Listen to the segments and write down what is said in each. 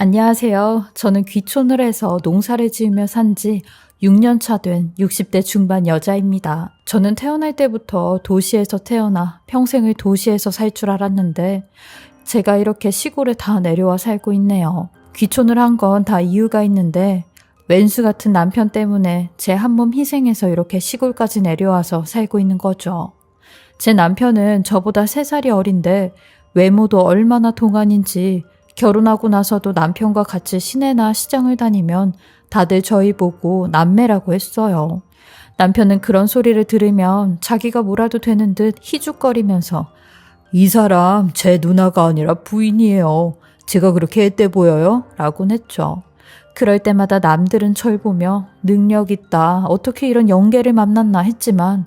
안녕하세요. 저는 귀촌을 해서 농사를 지으며 산 지 6년 차 된 60대 중반 여자입니다. 저는 태어날 때부터 도시에서 태어나 평생을 도시에서 살 줄 알았는데 제가 이렇게 시골에 다 내려와 살고 있네요. 귀촌을 한 건 다 이유가 있는데 왼수 같은 남편 때문에 제 한 몸 희생해서 이렇게 시골까지 내려와서 살고 있는 거죠. 제 남편은 저보다 3살이 어린데 외모도 얼마나 동안인지 결혼하고 나서도 남편과 같이 시내나 시장을 다니면 다들 저희 보고 남매라고 했어요. 남편은 그런 소리를 들으면 자기가 뭐라도 되는 듯 희죽거리면서 이 사람 제 누나가 아니라 부인이에요. 제가 그렇게 앳돼 보여요? 라곤 했죠. 그럴 때마다 남들은 절 보며 능력 있다. 어떻게 이런 영계를 만났나 했지만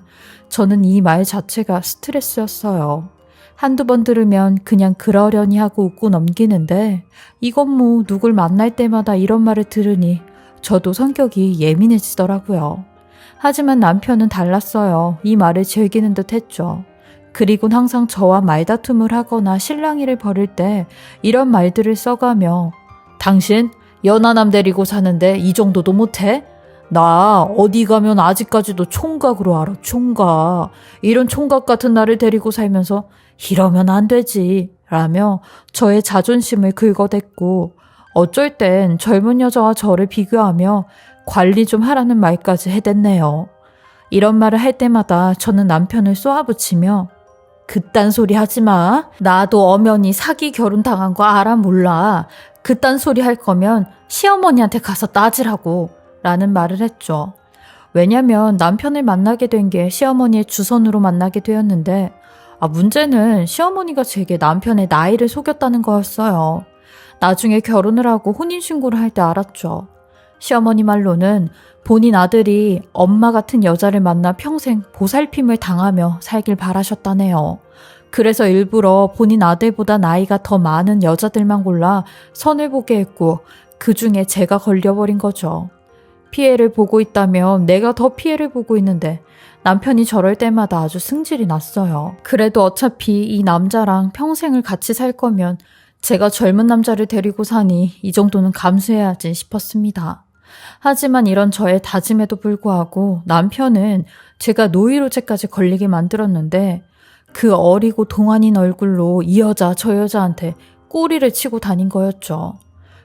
저는 이 말 자체가 스트레스였어요. 한두 번 들으면 그냥 그러려니 하고 웃고 넘기는데 이건 뭐 누굴 만날 때마다 이런 말을 들으니 저도 성격이 예민해지더라고요. 하지만 남편은 달랐어요. 이 말을 즐기는 듯 했죠. 그리곤 항상 저와 말다툼을 하거나 실랑이를 벌일 때 이런 말들을 써가며 당신 연하남 데리고 사는데 이 정도도 못해? 나 어디 가면 아직까지도 총각으로 알아, 총각. 이런 총각 같은 나를 데리고 살면서 이러면 안 되지. 라며 저의 자존심을 긁어댔고 어쩔 땐 젊은 여자와 저를 비교하며 관리 좀 하라는 말까지 해댔네요. 이런 말을 할 때마다 저는 남편을 쏘아붙이며 그딴 소리 하지 마. 나도 엄연히 사기 결혼 당한 거 알아 몰라. 그딴 소리 할 거면 시어머니한테 가서 따지라고. 라는 말을 했죠. 왜냐면 남편을 만나게 된 게 시어머니의 주선으로 만나게 되었는데, 아, 문제는 시어머니가 제게 남편의 나이를 속였다는 거였어요. 나중에 결혼을 하고 혼인신고를 할 때 알았죠. 시어머니 말로는 본인 아들이 엄마 같은 여자를 만나 평생 보살핌을 당하며 살길 바라셨다네요. 그래서 일부러 본인 아들보다 나이가 더 많은 여자들만 골라 선을 보게 했고 그 중에 제가 걸려버린 거죠. 피해를 보고 있다면 내가 더 피해를 보고 있는데 남편이 저럴 때마다 아주 승질이 났어요. 그래도 어차피 이 남자랑 평생을 같이 살 거면 제가 젊은 남자를 데리고 사니 이 정도는 감수해야지 싶었습니다. 하지만 이런 저의 다짐에도 불구하고 남편은 제가 노이로제까지 걸리게 만들었는데 그 어리고 동안인 얼굴로 이 여자 저 여자한테 꼬리를 치고 다닌 거였죠.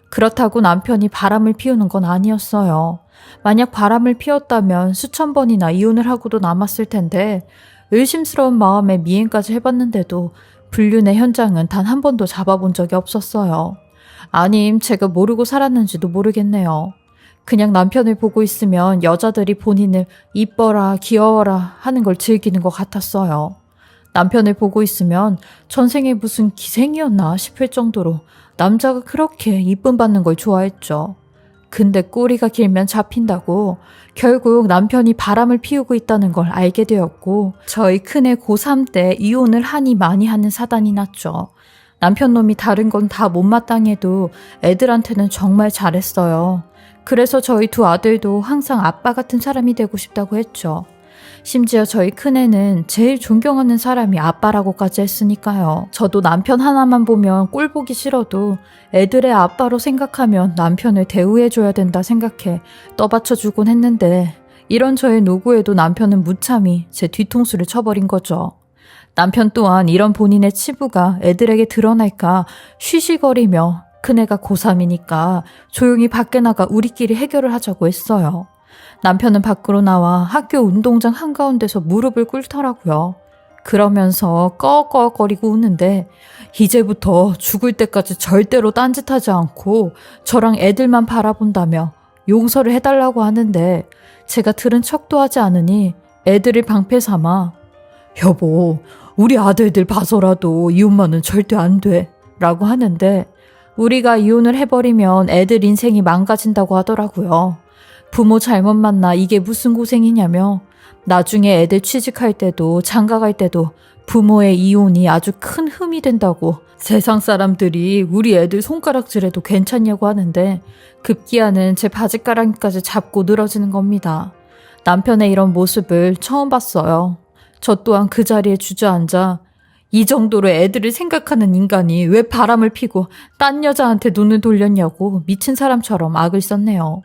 그렇다고 남편이 바람을 피우는 건 아니었어요. 만약 바람을 피웠다면 수천 번이나 이혼을 하고도 남았을 텐데 의심스러운 마음에 미행까지 해봤는데도 불륜의 현장은 단 한 번도 잡아본 적이 없었어요. 아님 제가 모르고 살았는지도 모르겠네요. 그냥 남편을 보고 있으면 여자들이 본인을 이뻐라, 귀여워라 하는 걸 즐기는 것 같았어요. 남편을 보고 있으면 전생에 무슨 기생이었나 싶을 정도로 남자가 그렇게 이쁨 받는 걸 좋아했죠. 근데 꼬리가 길면 잡힌다고 결국 남편이 바람을 피우고 있다는 걸 알게 되었고 저희 큰애 고3 때 이혼을 하니 많이 하는 사단이 났죠. 남편 놈이 다른 건 다 못마땅해도 애들한테는 정말 잘했어요. 그래서 저희 두 아들도 항상 아빠 같은 사람이 되고 싶다고 했죠. 심지어 저희 큰애는 제일 존경하는 사람이 아빠라고까지 했으니까요. 저도 남편 하나만 보면 꼴 보기 싫어도 애들의 아빠로 생각하면 남편을 대우해줘야 된다 생각해 떠받쳐주곤 했는데 이런 저의 노구에도 남편은 무참히 제 뒤통수를 쳐버린 거죠. 남편 또한 이런 본인의 치부가 애들에게 드러날까 쉬쉬거리며 큰애가 고3이니까 조용히 밖에 나가 우리끼리 해결을 하자고 했어요. 남편은 밖으로 나와 학교 운동장 한가운데서 무릎을 꿇더라고요. 그러면서 꺼꺼거리고 우는데 이제부터 죽을 때까지 절대로 딴짓하지 않고 저랑 애들만 바라본다며 용서를 해달라고 하는데 제가 들은 척도 하지 않으니 애들을 방패 삼아 여보 우리 아들들 봐서라도 이혼만은 절대 안 돼. 라고 하는데 우리가 이혼을 해버리면 애들 인생이 망가진다고 하더라고요. 부모 잘못 만나 이게 무슨 고생이냐며 나중에 애들 취직할 때도 장가 갈 때도 부모의 이혼이 아주 큰 흠이 된다고 세상 사람들이 우리 애들 손가락질해도 괜찮냐고 하는데 급기야는 제 바지가랑이까지 잡고 늘어지는 겁니다. 남편의 이런 모습을 처음 봤어요. 저 또한 그 자리에 주저앉아 이 정도로 애들을 생각하는 인간이 왜 바람을 피고 딴 여자한테 눈을 돌렸냐고 미친 사람처럼 악을 썼네요.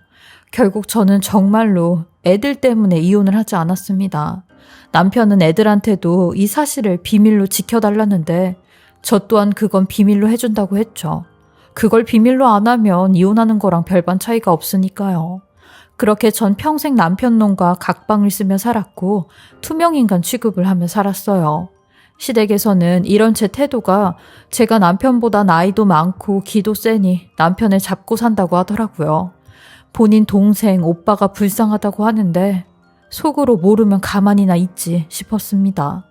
결국 저는 정말로 애들 때문에 이혼을 하지 않았습니다. 남편은 애들한테도 이 사실을 비밀로 지켜달라는데 저 또한 그건 비밀로 해준다고 했죠. 그걸 비밀로 안 하면 이혼하는 거랑 별반 차이가 없으니까요. 그렇게 전 평생 남편 놈과 각방을 쓰며 살았고 투명인간 취급을 하며 살았어요. 시댁에서는 이런 제 태도가 제가 남편보다 나이도 많고 기도 세니 남편을 잡고 산다고 하더라고요. 본인 동생, 오빠가 불쌍하다고 하는데 속으로 모르면 가만히나 있지 싶었습니다.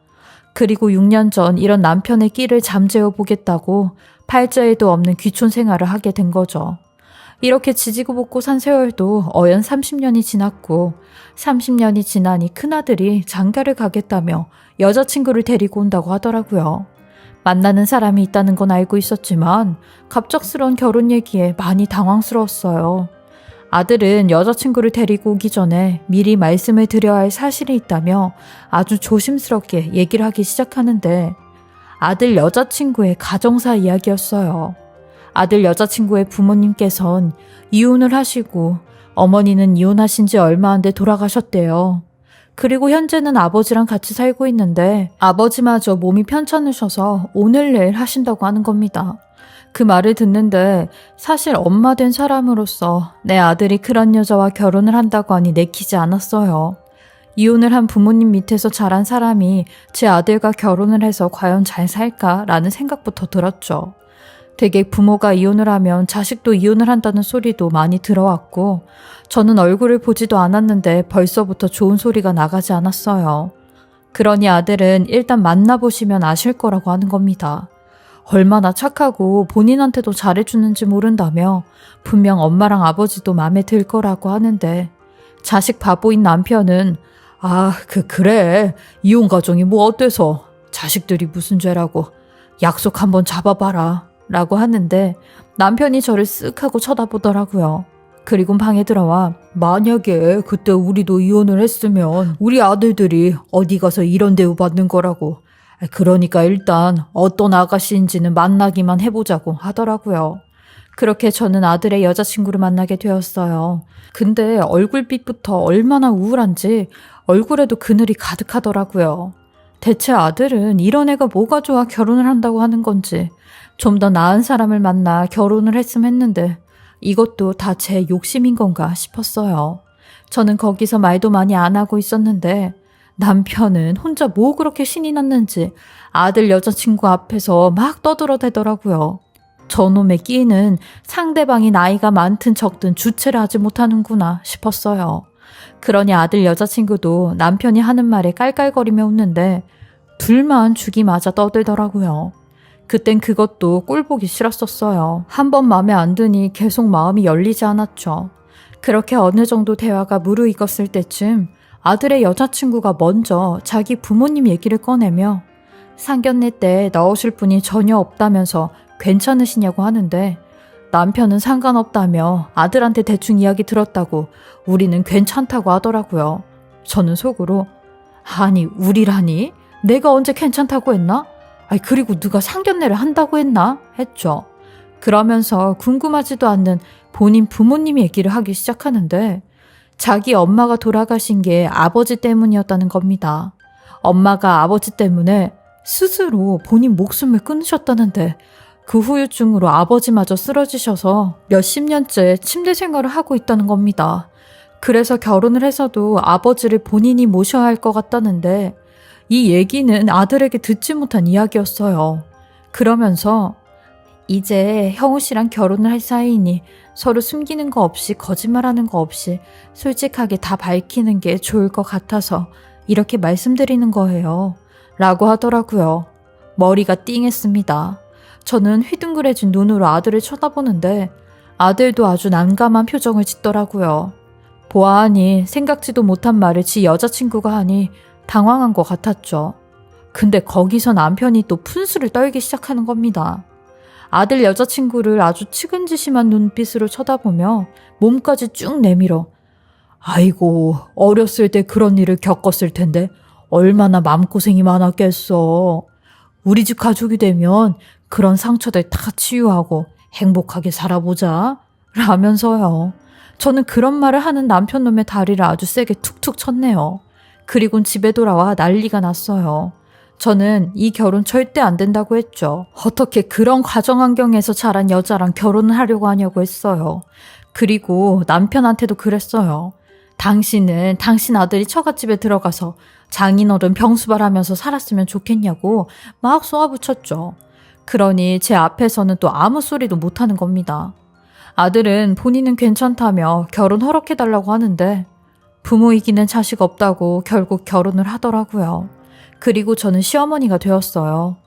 그리고 6년 전 이런 남편의 끼를 잠재워 보겠다고 팔자에도 없는 귀촌 생활을 하게 된 거죠. 이렇게 지지고 볶고 산 세월도 어연 30년이 지났고 30년이 지나니 큰아들이 장가를 가겠다며 여자친구를 데리고 온다고 하더라고요. 만나는 사람이 있다는 건 알고 있었지만 갑작스러운 결혼 얘기에 많이 당황스러웠어요. 아들은 여자친구를 데리고 오기 전에 미리 말씀을 드려야 할 사실이 있다며 아주 조심스럽게 얘기를 하기 시작하는데 아들 여자친구의 가정사 이야기였어요. 아들 여자친구의 부모님께선 이혼을 하시고 어머니는 이혼하신 지 얼마 안 돼 돌아가셨대요. 그리고 현재는 아버지랑 같이 살고 있는데 아버지마저 몸이 편찮으셔서 오늘 내일 하신다고 하는 겁니다. 그 말을 듣는데 사실 엄마 된 사람으로서 내 아들이 그런 여자와 결혼을 한다고 하니 내키지 않았어요. 이혼을 한 부모님 밑에서 자란 사람이 제 아들과 결혼을 해서 과연 잘 살까라는 생각부터 들었죠. 되게 부모가 이혼을 하면 자식도 이혼을 한다는 소리도 많이 들어왔고, 저는 얼굴을 보지도 않았는데 벌써부터 좋은 소리가 나가지 않았어요. 그러니 아들은 일단 만나보시면 아실 거라고 하는 겁니다. 얼마나 착하고 본인한테도 잘해주는지 모른다며 분명 엄마랑 아버지도 마음에 들 거라고 하는데 자식 바보인 남편은 아, 그, 그래. 이혼 가정이 뭐 어때서? 자식들이 무슨 죄라고. 약속 한번 잡아봐라. 라고 하는데 남편이 저를 쓱 하고 쳐다보더라고요. 그리고 방에 들어와 만약에 그때 우리도 이혼을 했으면 우리 아들들이 어디 가서 이런 대우 받는 거라고. 그러니까 일단 어떤 아가씨인지는 만나기만 해보자고 하더라고요. 그렇게 저는 아들의 여자친구를 만나게 되었어요. 근데 얼굴빛부터 얼마나 우울한지 얼굴에도 그늘이 가득하더라고요. 대체 아들은 이런 애가 뭐가 좋아 결혼을 한다고 하는 건지 좀 더 나은 사람을 만나 결혼을 했으면 했는데 이것도 다 제 욕심인 건가 싶었어요. 저는 거기서 말도 많이 안 하고 있었는데 남편은 혼자 뭐 그렇게 신이 났는지 아들 여자친구 앞에서 막 떠들어대더라고요. 저놈의 끼는 상대방이 나이가 많든 적든 주체를 하지 못하는구나 싶었어요. 그러니 아들 여자친구도 남편이 하는 말에 깔깔거리며 웃는데 둘만 죽이 맞아 떠들더라고요. 그땐 그것도 꼴보기 싫었었어요. 한 번 마음에 안 드니 계속 마음이 열리지 않았죠. 그렇게 어느 정도 대화가 무르익었을 때쯤 아들의 여자친구가 먼저 자기 부모님 얘기를 꺼내며 상견례 때 넣으실 분이 전혀 없다면서 괜찮으시냐고 하는데 남편은 상관없다며 아들한테 대충 이야기 들었다고 우리는 괜찮다고 하더라고요. 저는 속으로 아니 우리라니 내가 언제 괜찮다고 했나? 아니 그리고 누가 상견례를 한다고 했나? 했죠. 그러면서 궁금하지도 않는 본인 부모님 얘기를 하기 시작하는데 자기 엄마가 돌아가신 게 아버지 때문이었다는 겁니다. 엄마가 아버지 때문에 스스로 본인 목숨을 끊으셨다는데 그 후유증으로 아버지마저 쓰러지셔서 몇십 년째 침대 생활을 하고 있다는 겁니다. 그래서 결혼을 해서도 아버지를 본인이 모셔야 할 것 같다는데 이 얘기는 아들에게 듣지 못한 이야기였어요. 그러면서 이제 형우 씨랑 결혼을 할 사이이니 서로 숨기는 거 없이 거짓말하는 거 없이 솔직하게 다 밝히는 게 좋을 것 같아서 이렇게 말씀드리는 거예요. 라고 하더라고요. 머리가 띵했습니다. 저는 휘둥그레진 눈으로 아들을 쳐다보는데 아들도 아주 난감한 표정을 짓더라고요. 보아하니 생각지도 못한 말을 지 여자친구가 하니 당황한 것 같았죠. 근데 거기서 남편이 또 푼수를 떨기 시작하는 겁니다. 아들 여자친구를 아주 측은지심한 눈빛으로 쳐다보며 몸까지 쭉 내밀어 아이고 어렸을 때 그런 일을 겪었을 텐데 얼마나 마음고생이 많았겠어. 우리 집 가족이 되면 그런 상처들 다 치유하고 행복하게 살아보자. 라면서요. 저는 그런 말을 하는 남편 놈의 다리를 아주 세게 툭툭 쳤네요. 그리곤 집에 돌아와 난리가 났어요. 저는 이 결혼 절대 안 된다고 했죠. 어떻게 그런 가정 환경에서 자란 여자랑 결혼을 하려고 하냐고 했어요. 그리고 남편한테도 그랬어요. 당신은 당신 아들이 처갓집에 들어가서 장인어른 병수발하면서 살았으면 좋겠냐고 막 쏘아붙였죠. 그러니 제 앞에서는 또 아무 소리도 못하는 겁니다. 아들은 본인은 괜찮다며 결혼 허락해달라고 하는데 부모 이기는 자식 없다고 결국 결혼을 하더라고요. 그리고 저는 시어머니가 되었어요.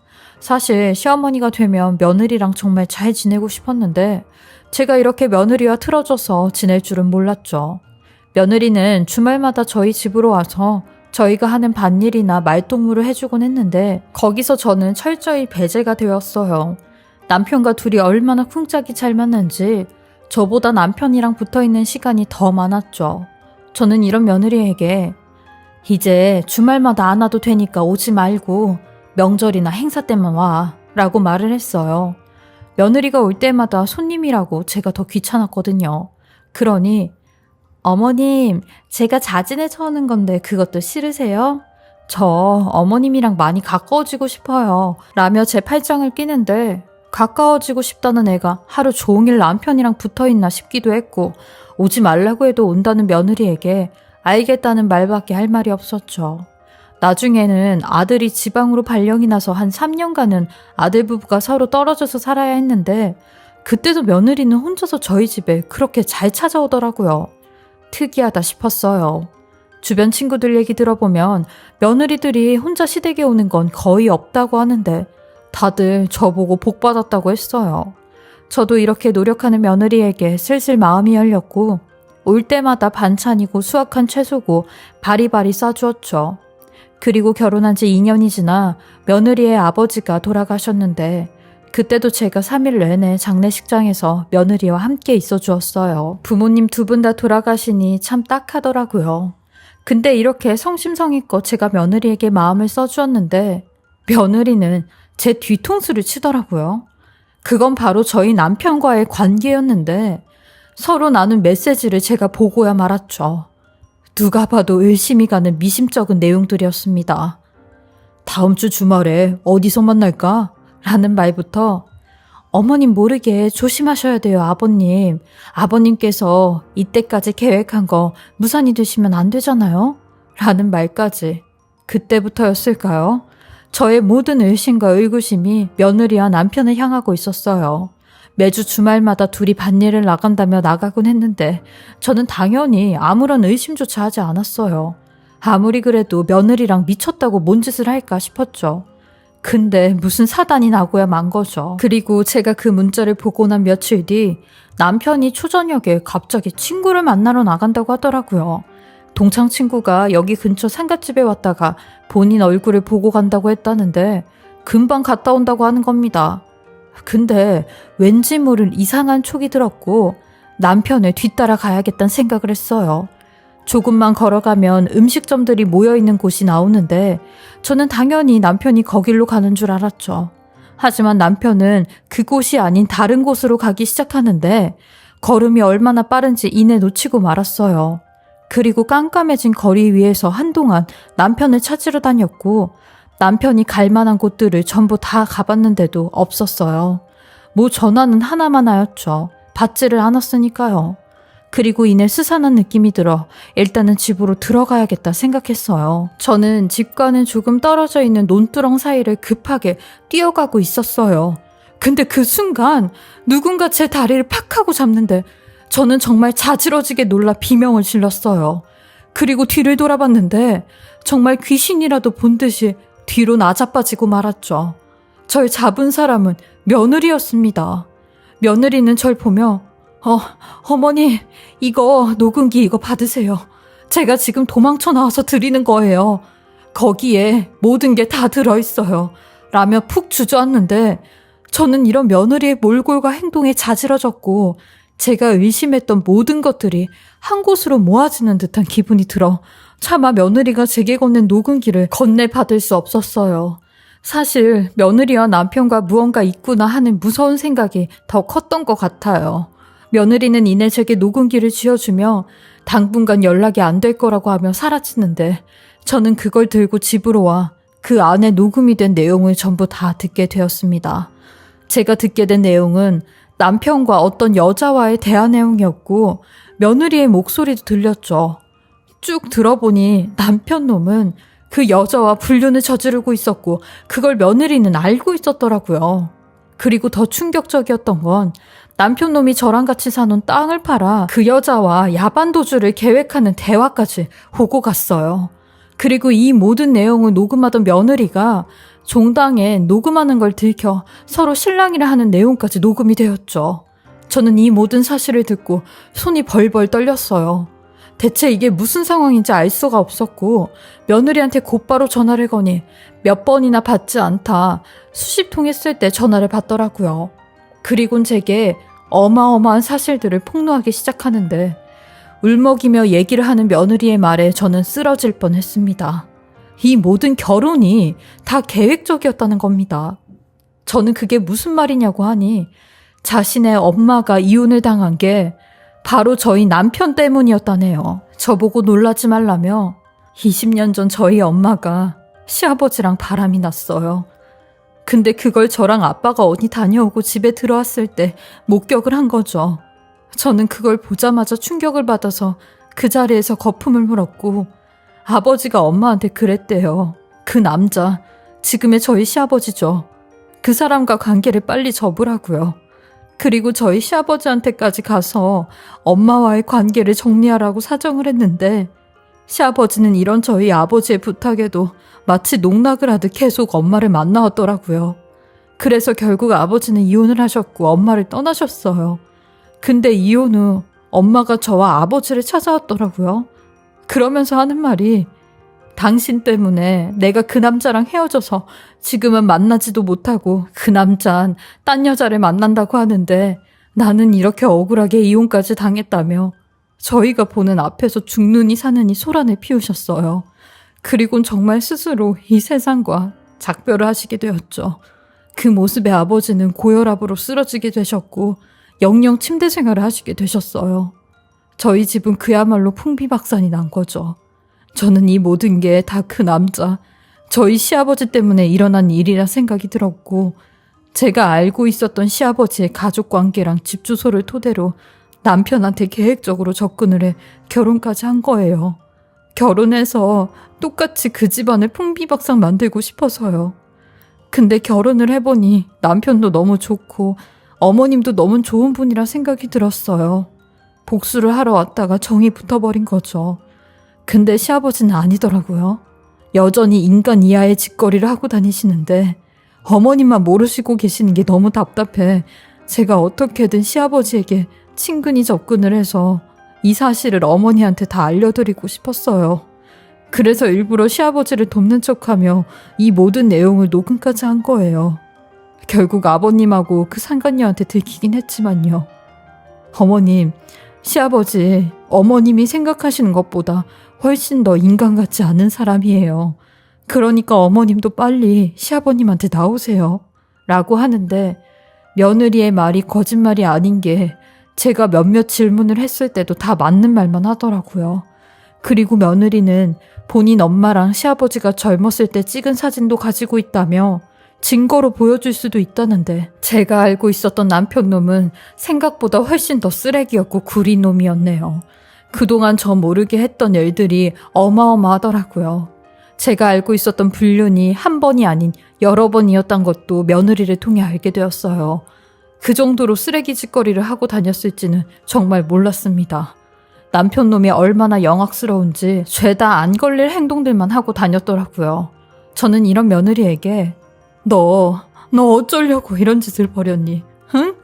사실 시어머니가 되면 며느리랑 정말 잘 지내고 싶었는데 제가 이렇게 며느리와 틀어져서 지낼 줄은 몰랐죠. 며느리는 주말마다 저희 집으로 와서 저희가 하는 밭일이나 말동무를 해주곤 했는데 거기서 저는 철저히 배제가 되었어요. 남편과 둘이 얼마나 쿵짝이 잘 맞는지 저보다 남편이랑 붙어 있는 시간이 더 많았죠. 저는 이런 며느리에게 이제 주말마다 안 와도 되니까 오지 말고 명절이나 행사 때만 와 라고 말을 했어요. 며느리가 올 때마다 손님이라고 제가 더 귀찮았거든요. 그러니 어머님, 제가 자진해 쳐오는 건데 그것도 싫으세요? 저 어머님이랑 많이 가까워지고 싶어요. 라며 제 팔짱을 끼는데 가까워지고 싶다는 애가 하루 종일 남편이랑 붙어 있나 싶기도 했고 오지 말라고 해도 온다는 며느리에게 알겠다는 말밖에 할 말이 없었죠. 나중에는 아들이 지방으로 발령이 나서 한 3년간은 아들 부부가 서로 떨어져서 살아야 했는데 그때도 며느리는 혼자서 저희 집에 그렇게 잘 찾아오더라고요. 특이하다 싶었어요. 주변 친구들 얘기 들어보면 며느리들이 혼자 시댁에 오는 건 거의 없다고 하는데 다들 저보고 복 받았다고 했어요. 저도 이렇게 노력하는 며느리에게 슬슬 마음이 열렸고 올 때마다 반찬이고 수확한 채소고 바리바리 싸주었죠. 그리고 결혼한 지 2년이 지나 며느리의 아버지가 돌아가셨는데 그때도 제가 3일 내내 장례식장에서 며느리와 함께 있어 주었어요. 부모님 두 분 다 돌아가시니 참 딱하더라고요. 근데 이렇게 성심성의껏 제가 며느리에게 마음을 써주었는데 며느리는 제 뒤통수를 치더라고요. 그건 바로 저희 남편과의 관계였는데 서로 나눈 메시지를 제가 보고야 말았죠. 누가 봐도 의심이 가는 미심쩍은 내용들이었습니다. 다음 주 주말에 어디서 만날까? 라는 말부터 어머님 모르게 조심하셔야 돼요, 아버님. 아버님께서 이때까지 계획한 거 무산이 되시면 안 되잖아요? 라는 말까지. 그때부터였을까요? 저의 모든 의심과 의구심이 며느리와 남편을 향하고 있었어요. 매주 주말마다 둘이 밭일을 나간다며 나가곤 했는데 저는 당연히 아무런 의심조차 하지 않았어요. 아무리 그래도 며느리랑 미쳤다고 뭔 짓을 할까 싶었죠. 근데 무슨 사단이 나고야 만 거죠. 그리고 제가 그 문자를 보고 난 며칠 뒤 남편이 초저녁에 갑자기 친구를 만나러 나간다고 하더라고요. 동창 친구가 여기 근처 상갓집에 왔다가 본인 얼굴을 보고 간다고 했다는데 금방 갔다 온다고 하는 겁니다. 근데 왠지 모를 이상한 촉이 들었고 남편을 뒤따라 가야겠다는 생각을 했어요. 조금만 걸어가면 음식점들이 모여 있는 곳이 나오는데 저는 당연히 남편이 거길로 가는 줄 알았죠. 하지만 남편은 그곳이 아닌 다른 곳으로 가기 시작하는데 걸음이 얼마나 빠른지 이내 놓치고 말았어요. 그리고 깜깜해진 거리 위에서 한동안 남편을 찾으러 다녔고 남편이 갈 만한 곳들을 전부 다 가봤는데도 없었어요. 뭐 전화는 하나만 하였죠. 받지를 않았으니까요. 그리고 이내 스산한 느낌이 들어 일단은 집으로 들어가야겠다 생각했어요. 저는 집과는 조금 떨어져 있는 논두렁 사이를 급하게 뛰어가고 있었어요. 근데 그 순간 누군가 제 다리를 팍 하고 잡는데 저는 정말 자지러지게 놀라 비명을 질렀어요. 그리고 뒤를 돌아봤는데 정말 귀신이라도 본 듯이 뒤로 나자빠지고 말았죠. 절 잡은 사람은 며느리였습니다. 며느리는 절 보며 어, 어머니, 이거 녹음기 이거 받으세요. 제가 지금 도망쳐 나와서 드리는 거예요. 거기에 모든 게 다 들어있어요. 라며 푹 주저앉는데 저는 이런 며느리의 몰골과 행동에 자지러졌고 제가 의심했던 모든 것들이 한 곳으로 모아지는 듯한 기분이 들어 차마 며느리가 제게 건넨 녹음기를 건네받을 수 없었어요. 사실 며느리와 남편과 무언가 있구나 하는 무서운 생각이 더 컸던 것 같아요. 며느리는 이내 제게 녹음기를 쥐어주며 당분간 연락이 안 될 거라고 하며 사라지는데 저는 그걸 들고 집으로 와 그 안에 녹음이 된 내용을 전부 다 듣게 되었습니다. 제가 듣게 된 내용은 남편과 어떤 여자와의 대화 내용이었고 며느리의 목소리도 들렸죠. 쭉 들어보니 남편 놈은 그 여자와 불륜을 저지르고 있었고 그걸 며느리는 알고 있었더라고요. 그리고 더 충격적이었던 건 남편 놈이 저랑 같이 사는 땅을 팔아 그 여자와 야반 도주를 계획하는 대화까지 오고 갔어요. 그리고 이 모든 내용을 녹음하던 며느리가 종당에 녹음하는 걸 들켜 서로 신랑이라 하는 내용까지 녹음이 되었죠. 저는 이 모든 사실을 듣고 손이 벌벌 떨렸어요. 대체 이게 무슨 상황인지 알 수가 없었고 며느리한테 곧바로 전화를 거니 몇 번이나 받지 않다 수십 통 했을 때 전화를 받더라고요. 그리곤 제게 어마어마한 사실들을 폭로하기 시작하는데 울먹이며 얘기를 하는 며느리의 말에 저는 쓰러질 뻔했습니다. 이 모든 결혼이 다 계획적이었다는 겁니다. 저는 그게 무슨 말이냐고 하니 자신의 엄마가 이혼을 당한 게 바로 저희 남편 때문이었다네요. 저보고 놀라지 말라며 20년 전 저희 엄마가 시아버지랑 바람이 났어요. 근데 그걸 저랑 아빠가 어디 다녀오고 집에 들어왔을 때 목격을 한 거죠. 저는 그걸 보자마자 충격을 받아서 그 자리에서 거품을 물었고 아버지가 엄마한테 그랬대요. 그 남자, 지금의 저희 시아버지죠. 그 사람과 관계를 빨리 접으라고요. 그리고 저희 시아버지한테까지 가서 엄마와의 관계를 정리하라고 사정을 했는데 시아버지는 이런 저희 아버지의 부탁에도 마치 농락을 하듯 계속 엄마를 만나왔더라고요. 그래서 결국 아버지는 이혼을 하셨고 엄마를 떠나셨어요. 근데 이혼 후 엄마가 저와 아버지를 찾아왔더라고요. 그러면서 하는 말이 당신 때문에 내가 그 남자랑 헤어져서 지금은 만나지도 못하고 그 남자는 딴 여자를 만난다고 하는데 나는 이렇게 억울하게 이혼까지 당했다며 저희가 보는 앞에서 죽느니 사느니 소란을 피우셨어요. 그리곤 정말 스스로 이 세상과 작별을 하시게 되었죠. 그 모습에 아버지는 고혈압으로 쓰러지게 되셨고 영영 침대 생활을 하시게 되셨어요. 저희 집은 그야말로 풍비박산이 난 거죠. 저는 이 모든 게 다 그 남자, 저희 시아버지 때문에 일어난 일이라 생각이 들었고, 제가 알고 있었던 시아버지의 가족 관계랑 집 주소를 토대로 남편한테 계획적으로 접근을 해 결혼까지 한 거예요. 결혼해서 똑같이 그 집안을 풍비박산 만들고 싶어서요. 근데 결혼을 해보니 남편도 너무 좋고 어머님도 너무 좋은 분이라 생각이 들었어요. 복수를 하러 왔다가 정이 붙어버린 거죠. 근데 시아버지는 아니더라고요. 여전히 인간 이하의 짓거리를 하고 다니시는데 어머님만 모르시고 계시는 게 너무 답답해. 제가 어떻게든 시아버지에게 친근히 접근을 해서 이 사실을 어머니한테 다 알려드리고 싶었어요. 그래서 일부러 시아버지를 돕는 척하며 이 모든 내용을 녹음까지 한 거예요. 결국 아버님하고 그 상간녀한테 들키긴 했지만요. 어머님, 시아버지, 어머님이 생각하시는 것보다 훨씬 더 인간 같지 않은 사람이에요. 그러니까 어머님도 빨리 시아버님한테 나오세요. 라고 하는데 며느리의 말이 거짓말이 아닌 게 제가 몇몇 질문을 했을 때도 다 맞는 말만 하더라고요. 그리고 며느리는 본인 엄마랑 시아버지가 젊었을 때 찍은 사진도 가지고 있다며 증거로 보여줄 수도 있다는데 제가 알고 있었던 남편 놈은 생각보다 훨씬 더 쓰레기였고 구린 놈이었네요. 그동안 저 모르게 했던 일들이 어마어마하더라고요. 제가 알고 있었던 불륜이 한 번이 아닌 여러 번이었던 것도 며느리를 통해 알게 되었어요. 그 정도로 쓰레기 짓거리를 하고 다녔을지는 정말 몰랐습니다. 남편 놈이 얼마나 영악스러운지 죄다 안 걸릴 행동들만 하고 다녔더라고요. 저는 이런 며느리에게 너, 너 어쩌려고 이런 짓을 벌였니? 응?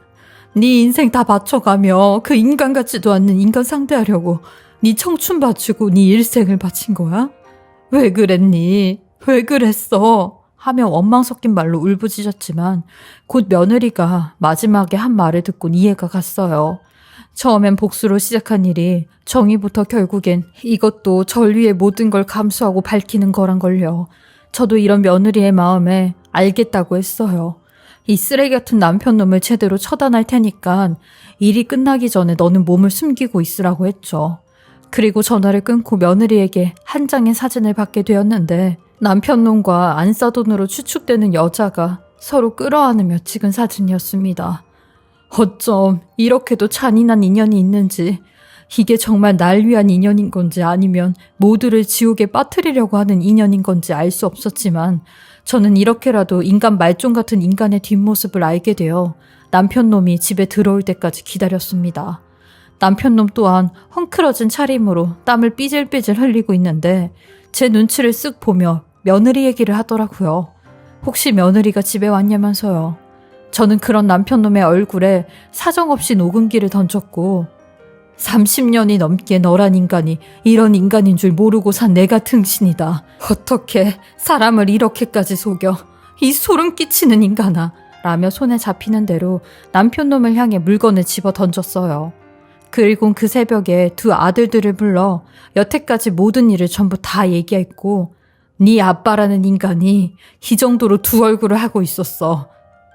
네 인생 다 바쳐가며 그 인간 같지도 않는 인간 상대하려고 네 청춘 바치고 네 일생을 바친 거야? 왜 그랬니? 왜 그랬어? 하며 원망 섞인 말로 울부짖었지만 곧 며느리가 마지막에 한 말을 듣고 이해가 갔어요. 처음엔 복수로 시작한 일이 정의부터 결국엔 이것도 절 위에 모든 걸 감수하고 밝히는 거란 걸요. 저도 이런 며느리의 마음에 알겠다고 했어요. 이 쓰레기 같은 남편 놈을 제대로 처단할 테니까 일이 끝나기 전에 너는 몸을 숨기고 있으라고 했죠. 그리고 전화를 끊고 며느리에게 한 장의 사진을 받게 되었는데 남편 놈과 안싸돈으로 추측되는 여자가 서로 끌어안으며 찍은 사진이었습니다. 어쩜 이렇게도 잔인한 인연이 있는지 이게 정말 날 위한 인연인 건지 아니면 모두를 지옥에 빠뜨리려고 하는 인연인 건지 알 수 없었지만 저는 이렇게라도 인간 말종 같은 인간의 뒷모습을 알게 되어 남편 놈이 집에 들어올 때까지 기다렸습니다. 남편 놈 또한 헝클어진 차림으로 땀을 삐질삐질 흘리고 있는데 제 눈치를 쓱 보며 며느리 얘기를 하더라고요. 혹시 며느리가 집에 왔냐면서요. 저는 그런 남편 놈의 얼굴에 사정없이 녹음기를 던졌고 30년이 넘게 너란 인간이 이런 인간인 줄 모르고 산 내가 등신이다. 어떻게 사람을 이렇게까지 속여? 이 소름 끼치는 인간아. 라며 손에 잡히는 대로 남편 놈을 향해 물건을 집어 던졌어요. 그리고 그 새벽에 두 아들들을 불러 여태까지 모든 일을 전부 다 얘기했고 네 아빠라는 인간이 이 정도로 두 얼굴을 하고 있었어.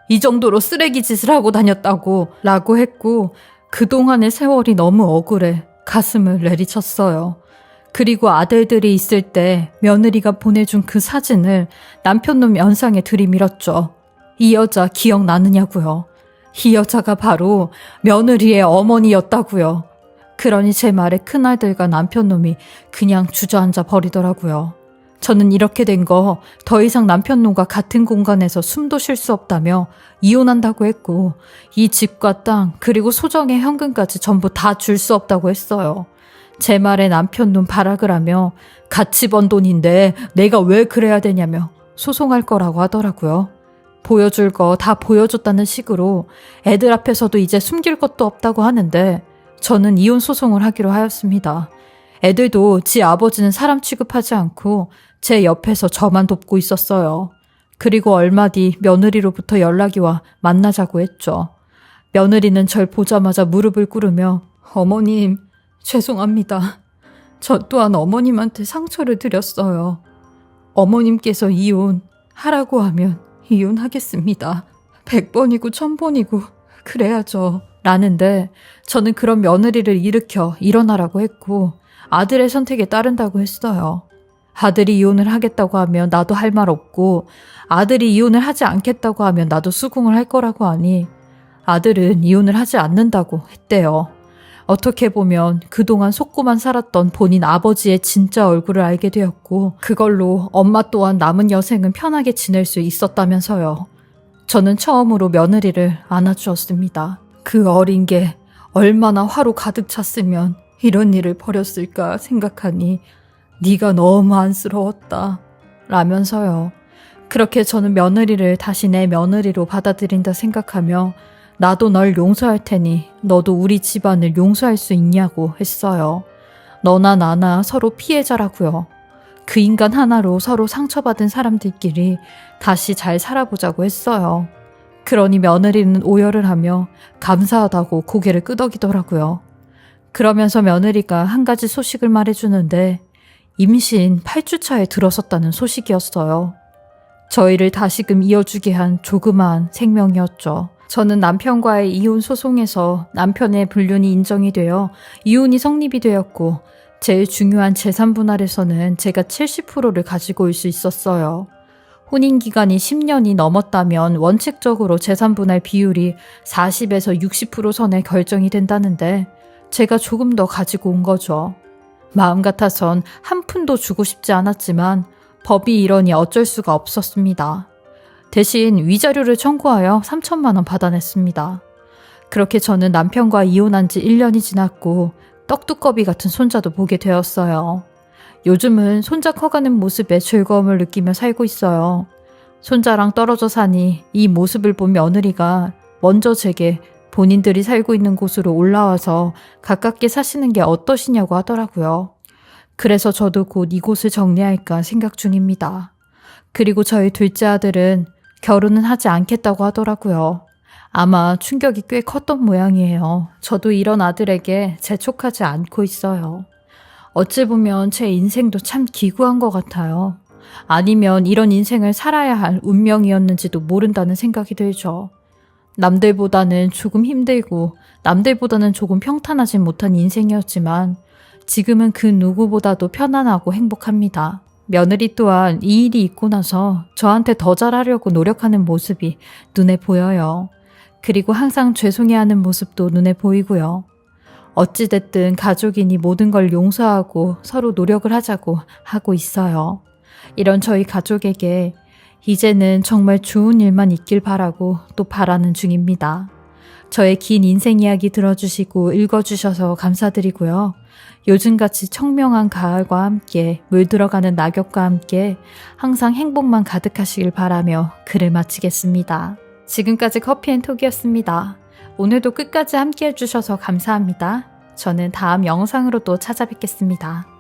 이 정도로 쓰레기 짓을 하고 다녔다고 라고 했고 그동안의 세월이 너무 억울해 가슴을 내리쳤어요. 그리고 아들들이 있을 때 며느리가 보내준 그 사진을 남편놈 연상에 들이밀었죠. 이 여자 기억나느냐고요. 이 여자가 바로 며느리의 어머니였다고요. 그러니 제 말에 큰아들과 남편놈이 그냥 주저앉아 버리더라고요. 저는 이렇게 된 거 더 이상 남편놈과 같은 공간에서 숨도 쉴 수 없다며 이혼한다고 했고 이 집과 땅 그리고 소정의 현금까지 전부 다 줄 수 없다고 했어요. 제 말에 남편놈 발악을 하며 같이 번 돈인데 내가 왜 그래야 되냐며 소송할 거라고 하더라고요. 보여줄 거 다 보여줬다는 식으로 애들 앞에서도 이제 숨길 것도 없다고 하는데 저는 이혼 소송을 하기로 하였습니다. 애들도 지 아버지는 사람 취급하지 않고 제 옆에서 저만 돕고 있었어요. 그리고 얼마 뒤 며느리로부터 연락이 와 만나자고 했죠. 며느리는 절 보자마자 무릎을 꿇으며 어머님, 죄송합니다. 저 또한 어머님한테 상처를 드렸어요. 어머님께서 이혼 하라고 하면 이혼하겠습니다. 100번이고 1000번이고 그래야죠. 라는데 저는 그런 며느리를 일으켜 일어나라고 했고 아들의 선택에 따른다고 했어요. 아들이 이혼을 하겠다고 하면 나도 할 말 없고 아들이 이혼을 하지 않겠다고 하면 나도 수긍을 할 거라고 하니 아들은 이혼을 하지 않는다고 했대요. 어떻게 보면 그동안 속고만 살았던 본인 아버지의 진짜 얼굴을 알게 되었고 그걸로 엄마 또한 남은 여생은 편하게 지낼 수 있었다면서요. 저는 처음으로 며느리를 안아주었습니다. 그 어린 게 얼마나 화로 가득 찼으면 이런 일을 벌였을까 생각하니 네가 너무 안쓰러웠다. 라면서요. 그렇게 저는 며느리를 다시 내 며느리로 받아들인다 생각하며 나도 널 용서할 테니 너도 우리 집안을 용서할 수 있냐고 했어요. 너나 나나 서로 피해자라고요. 그 인간 하나로 서로 상처받은 사람들끼리 다시 잘 살아보자고 했어요. 그러니 며느리는 오열을 하며 감사하다고 고개를 끄덕이더라고요. 그러면서 며느리가 한 가지 소식을 말해주는데 임신 8주차에 들어섰다는 소식이었어요. 저희를 다시금 이어주게 한 조그마한 생명이었죠. 저는 남편과의 이혼 소송에서 남편의 불륜이 인정이 되어 이혼이 성립이 되었고 제일 중요한 재산 분할에서는 제가 70%를 가지고 올 수 있었어요. 혼인 기간이 10년이 넘었다면 원칙적으로 재산 분할 비율이 40에서 60% 선에 결정이 된다는데 제가 조금 더 가지고 온 거죠. 마음 같아선 한 푼도 주고 싶지 않았지만 법이 이러니 어쩔 수가 없었습니다. 대신 위자료를 청구하여 3천만 원 받아냈습니다. 그렇게 저는 남편과 이혼한 지 1년이 지났고 떡두꺼비 같은 손자도 보게 되었어요. 요즘은 손자 커가는 모습에 즐거움을 느끼며 살고 있어요. 손자랑 떨어져 사니 이 모습을 본 며느리가 먼저 제게 본인들이 살고 있는 곳으로 올라와서 가깝게 사시는 게 어떠시냐고 하더라고요. 그래서 저도 곧 이곳을 정리할까 생각 중입니다. 그리고 저희 둘째 아들은 결혼은 하지 않겠다고 하더라고요. 아마 충격이 꽤 컸던 모양이에요. 저도 이런 아들에게 재촉하지 않고 있어요. 어찌 보면 제 인생도 참 기구한 것 같아요. 아니면 이런 인생을 살아야 할 운명이었는지도 모른다는 생각이 들죠. 남들보다는 조금 힘들고 남들보다는 조금 평탄하지 못한 인생이었지만 지금은 그 누구보다도 편안하고 행복합니다. 며느리 또한 이 일이 있고 나서 저한테 더 잘하려고 노력하는 모습이 눈에 보여요. 그리고 항상 죄송해하는 모습도 눈에 보이고요. 어찌됐든 가족이니 모든 걸 용서하고 서로 노력을 하자고 하고 있어요. 이런 저희 가족에게 이제는 정말 좋은 일만 있길 바라고 또 바라는 중입니다. 저의 긴 인생 이야기 들어주시고 읽어주셔서 감사드리고요. 요즘같이 청명한 가을과 함께 물들어가는 낙엽과 함께 항상 행복만 가득하시길 바라며 글을 마치겠습니다. 지금까지 커피앤톡이었습니다. 오늘도 끝까지 함께 해주셔서 감사합니다. 저는 다음 영상으로 또 찾아뵙겠습니다.